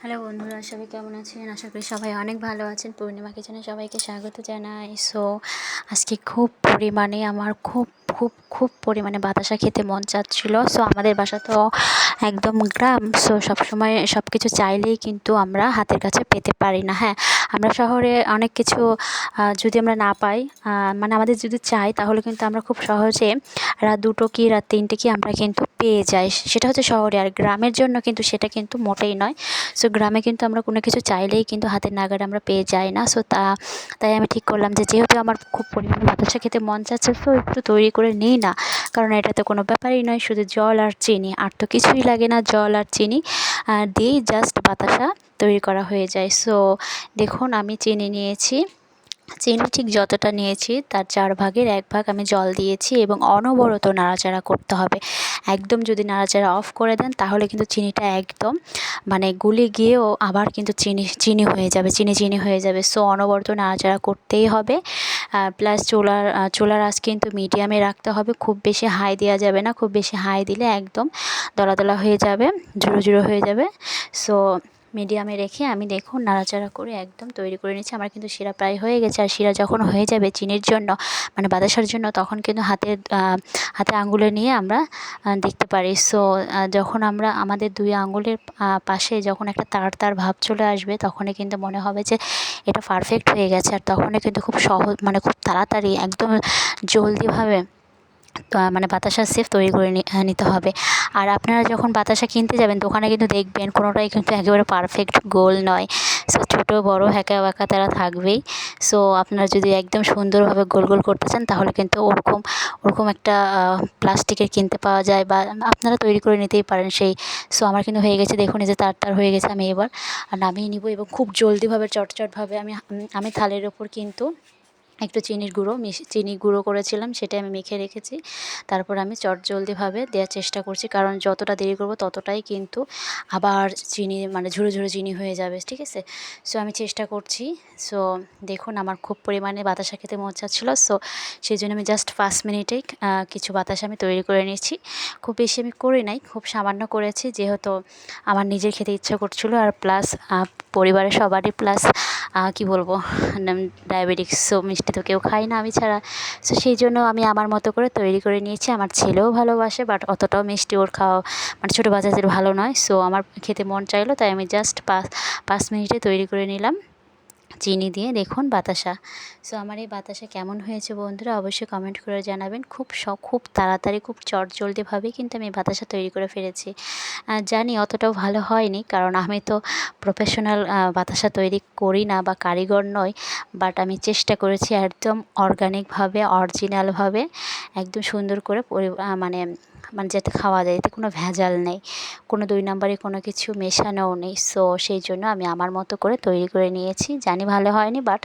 Hello বন্ধুরা, সবাই কেমন আছেন? আশা করি সবাই অনেক ভালো আছেন। পূর্ণিমা কিচেনে সবাইকে স্বাগত জানাই। সো আজকে খুব পরিমাণে আমার খুব খুব খুব পরিমাণে বাতাসা খেতে মন চাচ্ছিল। সো আমাদের বাসা তো একদম গ্রাম। সো সবসময় সব কিছু চাইলেই কিন্তু আমরা হাতের কাছে পেতে পারি না। হ্যাঁ আমরা শহরে অনেক কিছু যদি আমরা না পাই মানে আমাদের যদি চাই, তাহলে কিন্তু আমরা খুব সহজে রাত দুটো কি, রাত তিনটে কি আমরা কিন্তু পেয়ে যায়। সেটা হচ্ছে শহরে। আর গ্রামের জন্য কিন্তু সেটা কিন্তু মোটেই নয়। সো গ্রামে কিন্তু আমরা কোনো কিছু চাইলেই কিন্তু হাতের নাগারে আমরা পেয়ে যাই না। সো তা, তাই আমি ঠিক করলাম যে যেহেতু আমার খুব পরিমাণে বাতাসা খেতে মন চাচ্ছে সো একটু তৈরি করে নিই না। কারণ এটা তো কোনো ব্যাপারই নয়, শুধু জল আর চিনি। আর তো কিছুই লাগে না, জল আর চিনি দিয়েই জাস্ট বাতাসা তৈরি করা হয়ে যায়। সো দেখুন, আমি চিনি নিয়েছি। চিনি ঠিক যতটা নিয়েছি, তার চার ভাগের এক ভাগ আমি জল দিয়েছি এবং অনবরত নাড়াচাড়া করতে হবে। একদম যদি নাড়াচাড়া অফ করে দেন, তাহলে কিন্তু চিনিটা একদম মানে গুলে গিয়েও আবার কিন্তু চিনি চিনি হয়ে যাবে, চিনি চিনি হয়ে যাবে। সো অনবরত নাড়াচাড়া করতেই হবে। প্লাস চুলার চুলার আঁচ কিন্তু মিডিয়ামে রাখতে হবে। খুব বেশি হাই দেওয়া যাবে না, খুব বেশি হাই দিলে একদম দলা দলা হয়ে যাবে ঝুড়ো ঝুড়ো হয়ে যাবে। সো মিডিয়ামে রেখে আমি দেখুন নাড়াচাড়া করে একদম তৈরি করে নিচ্ছি আমার কিন্তু শিরা প্রায় হয়ে গেছে। আর শিরা যখন হয়ে যাবে চিনির জন্য মানে বাতাসার জন্য, তখন কিন্তু হাতের হাতে আঙুলে নিয়ে আমরা দেখতে পারি। সো যখন আমরা আমাদের দুই আঙুলের পাশে যখন একটা তার তার ভাব চলে আসবে, তখনই কিন্তু মনে হবে যে এটা পারফেক্ট হয়ে গেছে। আর তখনই কিন্তু খুব সহজ মানে খুব তাড়াতাড়ি, একদম জলদিভাবে মানে বাতাসা সেফ তৈরি করে নিতে হবে। আর আপনারা যখন বাতাসা কিনতে যাবেন দোকানে কিন্তু দেখবেন, কোনোটাই কিন্তু একেবারে পারফেক্ট গোল নয়। সো ছোটো, বড় হ্যাঁকা ব্যাকা তারা থাকবেই। সো আপনারা যদি একদম সুন্দরভাবে গোল গোল করতে চান, তাহলে কিন্তু ওরকম ওরকম একটা প্লাস্টিকের কিনতে পাওয়া যায় বা আপনারা তৈরি করে নিতেই পারেন সেই। সো আমার কিন্তু হয়ে গেছে, দেখুন এই যে তার তার হয়ে গেছে, আমি এবার নামিয়ে নিব এবং খুব জলদিভাবে, চটচটভাবে আমি আমি থালের ওপর কিন্তু একটু চিনির গুঁড়ো মিশ, চিনি গুঁড়ো করেছিলাম, সেটাই আমি মেখে রেখেছি। তারপর আমি চটজলদিভাবে দেওয়ার চেষ্টা করছি, কারণ যতটা দেরি করব ততটাই কিন্তু আবার চিনি মানে ঝুড়ো ঝুড়ো চিনি হয়ে যাবে, ঠিক আছে? সো আমি চেষ্টা করছি। সো দেখুন, আমার খুব পরিমাণে বাতাসা খেতে মন চাচ্ছিলো। সো সেই জন্য আমি জাস্ট পাঁচ মিনিটেই কিছু বাতাসা আমি তৈরি করে নিয়েছি। খুব বেশি আমি করি নাই, খুব সামান্য করেছি, যেহেতু আমার নিজের খেতে ইচ্ছা করছিল, আর প্লাস পরিবারের সবারই প্লাস কি বলব ডায়াবেটিক্স সো মিষ্টি তো কেউ খায় না আমি ছাড়া। সো সেই জন্য আমি আমার মতো করে তৈরি করে নিয়েছি। আমার ছেলেও ভালোবাসে বাট অতটাও মিষ্টি ওর খাওয়া মানে ছোটো বাচ্চাদের ভালো নয়। সো আমার খেতে মন চাইলো, তাই আমি জাস্ট পাঁচ পাঁচ মিনিটে তৈরি করে নিলাম। চিনি দিয়ে দেখুন বাতাসা। সো আমার এই বাতাসা কেমন হয়েছে বন্ধুরা অবশ্যই কমেন্ট করে জানাবেন। খুব স, খুব তাড়াতাড়ি, খুব চটজলদিভাবেই কিন্তু আমি বাতাসা তৈরি করে ফেলেছি। জানি অতটাও ভালো হয়নি, কারণ আমি তো প্রফেশনাল বাতাসা তৈরি করি না বা কারিগর নই বাট আমি চেষ্টা করেছি একদম অর্গানিকভাবে অরিজিনালভাবে একদম সুন্দর করে মানে মানে যাতে খাওয়া যায় এতে কোনো ভেজাল নেই, কোনো দুই নম্বরে কোনো কিছু মেশানোও নেই। সো সেই জন্য আমি আমার মতো করে তৈরি করে নিয়েছি। জানি ভালো হয়নি বাট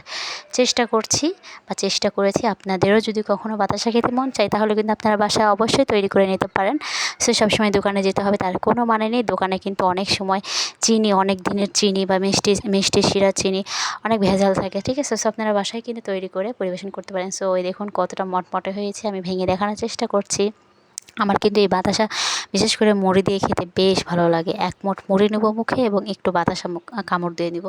চেষ্টা করছি বা চেষ্টা করেছি আপনাদেরও যদি কখনও বাতাসা খেতে মন চায় তাহলে কিন্তু আপনারা বাসায় অবশ্যই তৈরি করে নিতে পারেন। সো সবসময় দোকানে যেতে হবে, তার কোনো মানে নেই। দোকানে কিন্তু অনেক সময় চিনি, অনেক দিনের চিনি বা মিষ্টি মিষ্টি শিরা চিনি অনেক ভেজাল থাকে, ঠিক আছে? সো আপনারা বাসায় কিন্তু তৈরি করে পরিবেশন করতে পারেন। সো ওই দেখুন কতটা মটমটে হয়েছে, আমি ভেঙে দেখানোর চেষ্টা করছি। আমার কিন্তু এই বাতাসা বিশেষ করে মুড়ি দিয়ে খেতে বেশ ভালো লাগে। এক মুঠ মুড়ি নেব মুখে এবং একটু বাতাসা মুখ কামড় দিয়ে নেব।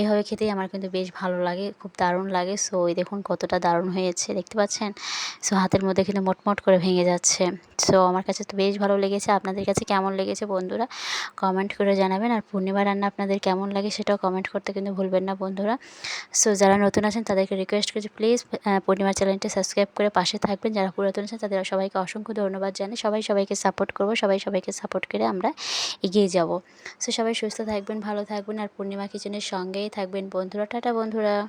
এভাবে খেতেই আমার কিন্তু বেশ ভালো লাগে, খুব দারুণ লাগে। সো ওই দেখুন কতটা দারুণ হয়েছে, দেখতে পাচ্ছেন? সো, হাতের মধ্যে কিন্তু মোটমোট করে ভেঙে যাচ্ছে। সো, আমার কাছে তো বেশ ভালো লেগেছে। আপনাদের কাছে কেমন লেগেছে বন্ধুরা? কমেন্ট করে জানাবেন। আর পূর্ণিমা রান্না আপনাদের কেমন লাগে সেটাও কমেন্ট করতে কিন্তু ভুলবেন না বন্ধুরা। সো, যারা নতুন আছেন তাদেরকে রিকোয়েস্ট করছি প্লিজ পূর্ণিমার চ্যানেলটি সাবস্ক্রাইব করে পাশে থাকবেন। যারা পুরাতন আছেন তাদের সবাইকে অসংখ্য ধন্যবাদ। জানি, সবাই সবাইকে সাপোর্ট করব, সবাই সবাইকে সাপোর্ট করে আমরা এগিয়ে যাব। সো সবাই সুস্থ থাকবেন, ভালো থাকবেন, আর পূর্ণিমা কিচেনের সঙ্গেই থাকবেন বন্ধুরা। টাটা বন্ধুরা।